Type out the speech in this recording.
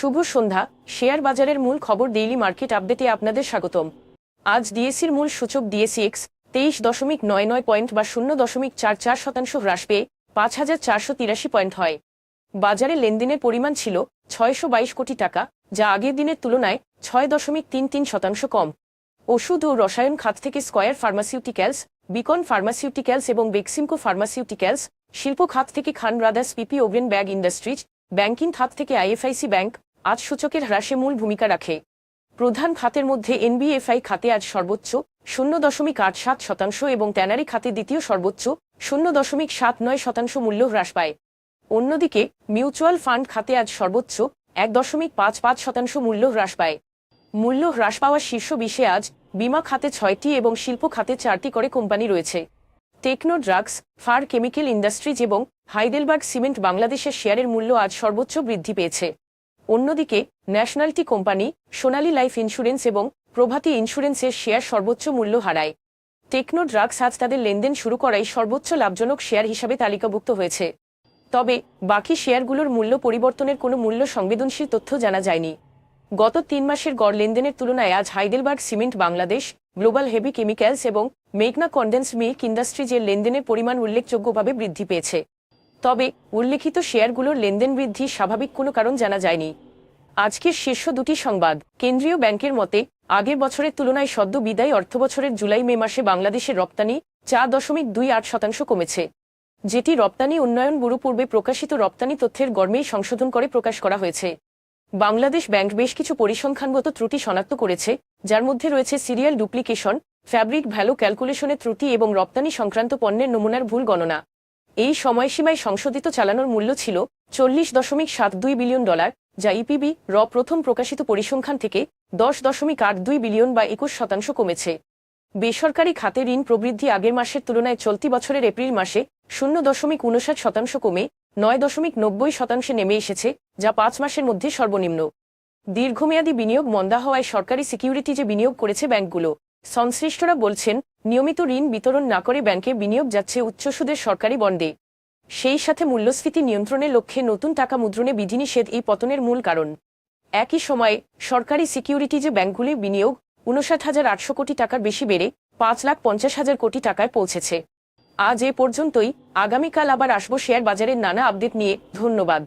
শুভ সন্ধ্যা। Share বাজারের মূল খবর ডেইলি মার্কেট আপডেটে আপনাদের স্বাগতম। আজ ডিএসির মূল সূচক ডিএসি এক্স তেইশ দশমিক নয় নয় পয়েন্ট বা শূন্য দশমিক চার চার শতাংশ হ্রাস পেয়ে পাঁচ হাজার চারশো তিরাশি পয়েন্ট হয়। বাজারে লেনদেনের পরিমাণ ছিল ছয়শো বাইশ কোটি টাকা, যা আগের দিনের তুলনায় ছয় দশমিক তিন তিন শতাংশ কম। ওষুধ ও রসায়ন খাত থেকে স্কয়ার ফার্মাসিউটিক্যালস, বিকন ফার্মাসিউটিক্যালস এবং বেক্সিমকো ফার্মাসিউটিক্যালস, শিল্প খাত থেকে Khan brothers PP woven bag industries, banking খাত থেকে আইএফআইসি ব্যাংক আজ সূচকের হ্রাসে মূল ভূমিকা রাখে। প্রধান খাতের মধ্যে এনবিএফআই খাতে আজ সর্বোচ্চ শূন্য দশমিক আট সাত শতাংশ এবং ট্যানারি খাতে দ্বিতীয় সর্বোচ্চ শূন্য দশমিক সাত নয় শতাংশ মূল্য হ্রাস পায়। অন্যদিকে মিউচুয়াল ফান্ড খাতে আজ সর্বোচ্চ এক দশমিক পাঁচ পাঁচ শতাংশ মূল্য হ্রাস পায়। মূল্য হ্রাস পাওয়া শীর্ষ বিশে আজ বিমা খাতে ছয়টি এবং শিল্প খাতে চারটি করে কোম্পানি রয়েছে। Techno drugs, far chemical industries এবং হাইডেলবার্গ সিমেন্ট বাংলাদেশের শেয়ারের মূল্য আজ সর্বোচ্চ বৃদ্ধি পেয়েছে। অন্যদিকে, ন্যাশনালটি কোম্পানি সোনালী লাইফ ইন্স্যুরেন্স এবং প্রভাতী ইন্স্যুরেন্সের শেয়ার সর্বোচ্চ মূল্য হারায়। টেকনো ড্রাগস আজ তাদের লেনদেন শুরু করায় সর্বোচ্চ লাভজনক শেয়ার হিসাবে তালিকাভুক্ত হয়েছে। তবে, বাকি শেয়ারগুলোর মূল্য পরিবর্তনের কোনো মূল্য সংবেদনশীল তথ্য জানা যায়নি। গত তিন মাসের গড় লেনদেনের তুলনায় আজ Heidelberg cement Bangladesh, global heavy chemicals এবং মেঘনা কন্ডেন্স মিল্ক ইন্ডাস্ট্রিজের লেনদেনের পরিমাণ উল্লেখযোগ্যভাবে বৃদ্ধি পেয়েছে। তবে উল্লেখিত শেয়ারগুলোর লেনদেন বৃদ্ধি স্বাভাবিক কোনো কারণ জানা যায়নি। আজকের শীর্ষ দুটি সংবাদ। কেন্দ্রীয় ব্যাংকের মতে, আগের বছরের তুলনায় সদ্য বিদায়ী অর্থবছরের জুলাই মে মাসে বাংলাদেশের রপ্তানি চার দশমিক দুই আট শতাংশ কমেছে। যেটি রপ্তানি উন্নয়ন ব্যুরো পূর্বে প্রকাশিত রপ্তানি তথ্যের গর্মেই সংশোধন করে প্রকাশ করা হয়েছে। বাংলাদেশ ব্যাংক বেশ কিছু পরিসংখ্যানগত ত্রুটি শনাক্ত করেছে, যার মধ্যে রয়েছে সিরিয়াল ডুপ্লিকেশন, ফ্যাব্রিক ভ্যালু ক্যালকুলেশনের ত্রুটি এবং রপ্তানি সংক্রান্ত পণ্যের নমুনার ভুল গণনা। এই সময়সীমায় সংশোধিত চালানোর মূল্য ছিল চল্লিশ দশমিক সাত দুই বিলিয়ন ডলার, যা ইপিবি র প্রথম প্রকাশিত পরিসংখ্যান থেকে দশ দশমিক আট দুই বিলিয়ন বা একুশ শতাংশ কমেছে। বেসরকারি খাতে ঋণ প্রবৃদ্ধি আগের মাসের তুলনায় চলতি বছরের এপ্রিল মাসে শূন্য দশমিক উনষাট শতাংশ কমে নয় দশমিক নব্বই শতাংশে নেমে এসেছে, যা পাঁচ মাসের মধ্যে সর্বনিম্ন। দীর্ঘমেয়াদী বিনিয়োগ মন্দা হওয়ায় সরকারি সিকিউরিটি যে বিনিয়োগ করেছে ব্যাংকগুলো। সংশ্লিষ্টরা বলছেন, নিয়মিত ঋণ বিতরণ না করে ব্যাংকে বিনিয়োগ যাচ্ছে উচ্চ সুদের সরকারি বন্ডে। সেই সাথে মূল্যস্ফীতি নিয়ন্ত্রণের লক্ষ্যে নতুন টাকা মুদ্রণে বিধিনিষেধ এই পতনের মূল কারণ। একই সময়ে, সরকারি সিকিউরিটিজে ব্যাংকগুলির বিনিয়োগ উনষাট হাজার আটশো কোটি টাকার বেশি বেড়ে পাঁচ লাখ পঞ্চাশ হাজার কোটি টাকায় পৌঁছেছে। আজ এ পর্যন্তই, আগামীকাল আবার আসব শেয়ার বাজারের নানা আপডেট নিয়ে, ধন্যবাদ।